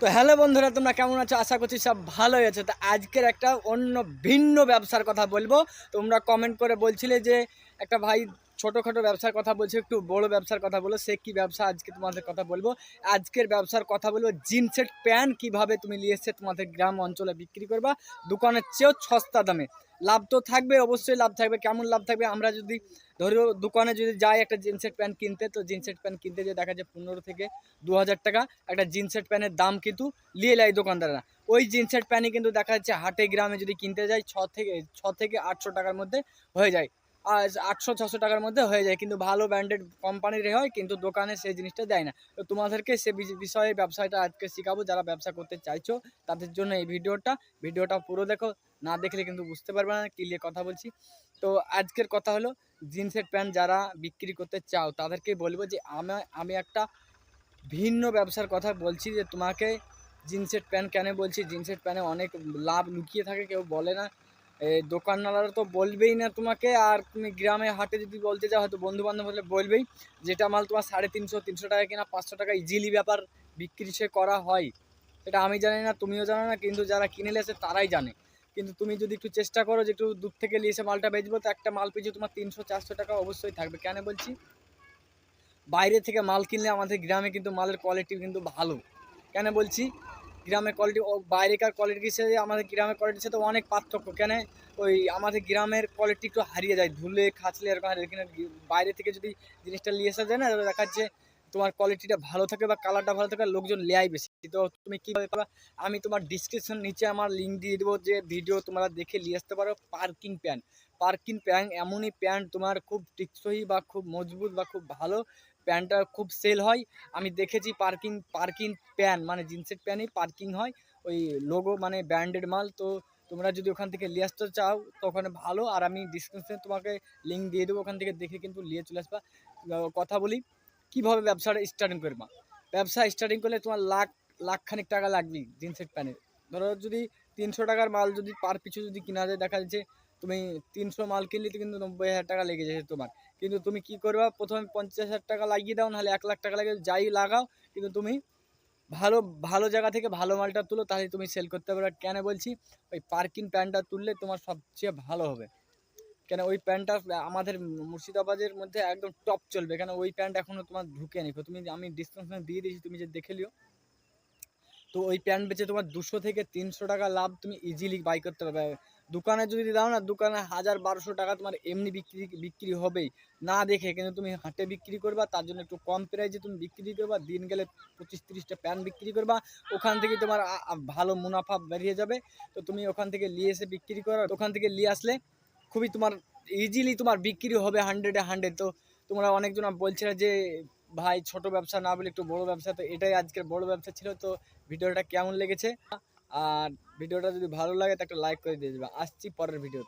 তো হ্যালো বন্ধুরা, তোমরা কেমন আছো? আশা করছি সব ভালোই আছো। তো আজকের একটা অন্য ভিন্ন ব্যবসার কথা বলব। তোমরা কমেন্ট করে বলছিলে যে একটা ভাই ছোটোখাটো ব্যবসার কথা বলছে, একটু বড় ব্যবসার কথা বলো, সে কি ব্যবসা? আজকে তোমাদের কথা বলব। আজকের ব্যবসার কথা বলব জিন্সের প্যান্ট কীভাবে তুমি নিয়ে এসে তোমাদের গ্রাম অঞ্চলে বিক্রি করবা? দোকানের চেয়েও সস্তা দামে। লাভ তো থাকবে, অবশ্যই লাভ থাকবে। কেমন লাভ থাকবে? আমরা যদি ধরো দোকানে যদি যাই একটা জিন্সের প্যান্ট কিনতে, তো জিন্সের প্যান্ট কিনতে যে দেখা যায় পনেরো থেকে দু হাজার টাকা একটা জিন্সের প্যান্টের দাম কিন্তু নিয়ে নেয় দোকানদাররা। ওই জিন্সের প্যান্টই কিন্তু দেখা যাচ্ছে হাটে, গ্রামে যদি কিনতে যাই, ছ থেকে ছ থেকে আটশো টাকার মধ্যে হয়ে যায়। আর আটশো ছশো টাকার মধ্যে হয়ে যায়, কিন্তু ভালো ব্র্যান্ডেড কোম্পানির হয়, কিন্তু দোকানে সেই জিনিসটা দেয় না। তো তোমাদেরকে সে বিষয়ে ব্যবসাটা আজকে শেখাবো, যারা ব্যবসা করতে চাইছো, তাদের জন্য এই ভিডিওটা। ভিডিওটা পুরো দেখো, না দেখলে কিন্তু বুঝতে পারবে না কি নিয়ে কথা বলছি। তো আজকের কথা হলো জিন্সের প্যান্ট যারা বিক্রি করতে চাও, তাদেরকে বলব যে, আমি আমি একটা ভিন্ন ব্যবসার কথা বলছি যে, তোমাকে জিন্সের প্যান্ট কেন বলছি? জিন্সের প্যান্টে অনেক লাভ লুকিয়ে থাকে, কেউ বলে না। দোকানওয়ালারা তো বলবেই না তোমাকে, আর তুমি গ্রামে হাটে যদি বলতে যাও, হয়তো বন্ধু বান্ধব হলে বলবেই যেটা মাল তোমার সাড়ে তিনশো তিনশো টাকা কিনা পাঁচশো টাকা ইজিলি ব্যাপার বিক্রি সে করা হয়। এটা আমি জানি না, তুমিও জানো না, কিন্তু যারা কিনে এসে তারাই জানে। কিন্তু তুমি যদি একটু চেষ্টা করো যে একটু দূর থেকে নিয়ে এসে মালটা বেচবো, তো একটা মাল পিছু তোমার তিনশো, চারশো টাকা অবশ্যই থাকবে। কেন বলছি? বাইরে থেকে মাল কিনলে আমাদের গ্রামে কিন্তু মালের কোয়ালিটি কিন্তু ভালো। কেন বলছি? গ্রামের কোয়ালিটি ও বাইরেকার কোয়ালিটির সাথে আমাদের গ্রামের কোয়ালিটির সাথে অনেক পার্থক্য। কেন? ওই আমাদের গ্রামের কোয়ালিটি একটু হারিয়ে যায়। ধুলে, খাঁচলে এরকম হারিয়ে কিন্তু বাইরে থেকে যদি জিনিসটা নিয়ে আসা যায় না, তাহলে দেখা যাচ্ছে তোমার কোয়ালিটিটা ভালো থাকে বা কালারটা ভালো থাকে, লোকজন লেয়াই বেশি। তো তুমি কীভাবে পাবা আমি তোমার ডিসক্রিপশন নিচে আমার লিঙ্ক দিয়ে দেবো যে ভিডিও তোমরা দেখে নিয়ে আসতে পারো। পার্কিং প্যান্ট পার্কিং প্যান্ট এমনই প্যান্ট তোমার খুব টিকসই বা খুব মজবুত বা খুব ভালো প্যান্টটা খুব সেল হয়। আমি দেখেছি পার্কিং পার্কিং প্যান্ট মানে জিন্সের প্যান্টই পার্কিং হয়। ওই লোগো মানে ব্র্যান্ডেড মাল, তো তোমরা যদি ওখান থেকে নিয়ে আসতে চাও তো ওখানে ভালো। আর আমি ডিসক্রিপশনে তোমাকে লিঙ্ক দিয়ে দেবো, ওখান থেকে দেখে কিন্তু নিয়ে চলে আসবা। কথা বলি, কীভাবে ব্যবসাটা স্টার্টিং করবা? ব্যবসা স্টার্টিং করলে তোমার লাখ, লাখখানিক টাকা লাগবে জিন্সের প্যান্টের ধরো যদি তিনশো টাকার মাল যদি পার পিছু যদি কিনা যায়, দেখা যাচ্ছে তুমি তিনশো মাল কিনলে কিন্তু নব্বই হাজার টাকা লেগে যাচ্ছে তোমার। কিন্তু তুমি কি করবা? প্রথমে পঞ্চাশ হাজার টাকা লাগিয়ে দাও, নাহলে এক লাখ টাকা লাগে, যাই লাগাও, কিন্তু তুমি ভালো ভালো জায়গা থেকে ভালো মালটা তুলো, তাহলে তুমি সেল করতে পারো কেন বলছি? ওই পার্কিং প্যান্টটা তুললে তোমার সবচেয়ে ভালো হবে। কেন ওই প্যান্টটা আমাদের মুর্শিদাবাদের মধ্যে একদম টপ চলবে। কেন ওই প্যান্ট এখনও তোমার ঢুকে নি তুমি, আমি ডিসক্রিপশনে দিয়ে দিয়েছি, তুমি যে দেখে লিও তো ওই প্যান্ট বেচে তোমার দুশো থেকে তিনশো টাকা লাভ তুমি ইজিলি বাই করতে পারবে। দোকানে যদি দাও না, দোকানে হাজার বারোশো টাকা তোমার এমনি বিক্রি বিক্রি হবেই। না দেখে কিন্তু তুমি হাটে বিক্রি করবা, তার জন্য একটু কম প্রাইজে তুমি বিক্রি করবা, দিন গেলে পঁচিশ তিরিশটা প্যান্ট বিক্রি করবা, ওখান থেকে তোমার ভালো মুনাফা বেরিয়ে যাবে। তো তুমি ওখান থেকে নিয়ে এসে বিক্রি করো, ওখান থেকে নিয়ে আসলে খুবই তোমার ইজিলি তোমার বিক্রি হবে হান্ড্রেডে হান্ড্রেড তো তোমরা অনেকজন বলছিলে যে, ভাই, ছোট ব্যবসা না বলে একটু বড় ব্যবসা। তো এটাই আজকের বড় ব্যবসা ছিল। তো ভিডিওটা কেমন লেগেছে? আর ভিডিওটা যদি ভালো লাগে তো একটা লাইক করে দিয়ে দেবে। আসছি পরের ভিডিও